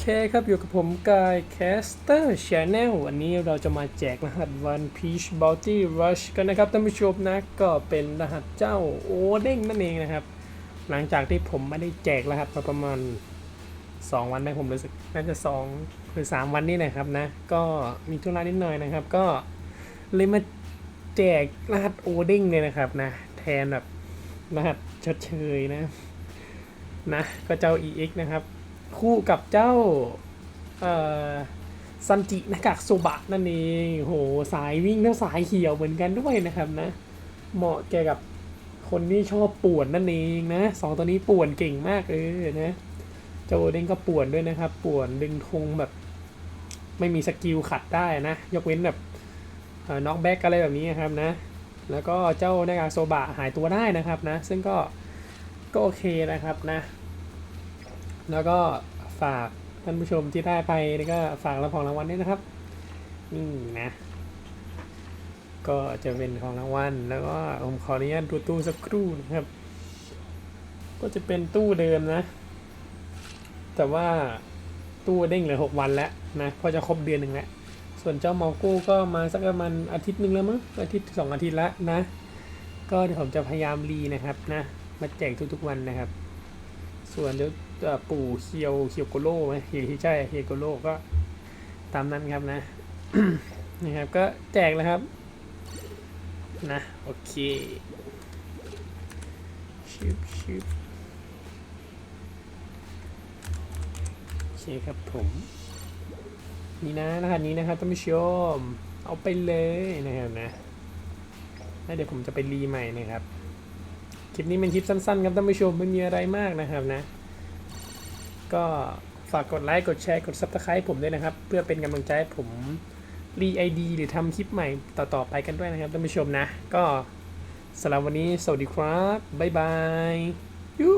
เคครับ อยู่กับผมกายแคสเตอร์ชาแนลวันนี้เราจะมาแจกรหัส One Piece Bounty Rush กันนะครับท่านผู้ชมนะ ก็เป็นรหัสเจ้าโอเด้งนั่นเองนะครับ หลังจากที่ผมไม่ได้แจกรหัสมาประมาณ 2 วันนะผมรู้สึกน่าจะ 2 หรือ 3 วันนี่นะครับนะ ก็มีธุระนิดหน่อยนะครับ ก็เลยมาแจกรหัสโอเด้งเลยนะครับนะ แทนแบบรหัสชดเชยนะนะก็เจ้า EX นะครับ คู่กับเจ้าซันจินากากโซบะนั่นเองโหสายวิ่งแล้วสายเขียวเหมือนกันด้วยนะครับนะ เหมาะแก่กับคนที่ชอบป่วนนั่นเองนะสองตัวนี้ป่วนเก่งมากเออนะเจ้าโอเด้งก็ป่วนด้วยนะครับ ป่วนดึงธงแบบ ไม่มีสกิลขัดได้นะ ยกเว้นแบบน็อกแบ็กอะไรแบบนี้นะครับนะ แล้วก็เจ้าหน้ากากโซบะหายตัวได้นะครับนะ ซึ่งก็ก็โอเคนะครับนะ แล้วก็ฝากท่านผู้ชมที่ได้ไปแล้วก็ฝากรับของรางวัลด้วยนะครับ นี่นะ ก็จะเป็นของรางวัล แล้วก็ผมขออนุญาตดูตู้สักครู่นะครับ ก็จะเป็นตู้เดิมนะ แต่ว่าตู้เด้งเหลือหกวันแล้วนะพราะจะครบเดือนหนึ่งแล้ว ส่วนเจ้าเมาโก้ก็มาสักประมาณอาทิตย์หนึ่งแล้วมั้ง อาทิตย์สองอาทิตย์แล้วนะ ก็เดี๋ยวผมจะพยายามรีนะครับนะ มาแจกทุกๆวันนะครับ ส่วนเดี๋ยวปู่เคียวเคียวโกโร่ไหมเฮียใช่เฮียโกโร่ก็ตามนั้นครับนะนะครับก็แจกแล้วครับ นะโอเคชิบชิบโอเคครับผมนี่นะรหัสนี้นะครับท่านผู้ชมเอาไปเลยนะครับนะแล้วเดี๋ยวผมจะไปรีใหม่นะครับ ลิปนี้เป็นคลิปสั้นๆครับท่านผู้ชมไม่มีอะไรมากนะครับนะ ก็ฝากกดไลค์กดแชร์กด s u b สไครป์ผมด้วยนะครับ เพื่อเป็นกำลังใจให้ผมรีไอดีหรือทำคลิปใหม่ต่อๆไปกันด้วยนะครับท่านผู้ชมนะ ก็สำหรับวันนี้สวัสดีครับ บ๊ายบายยู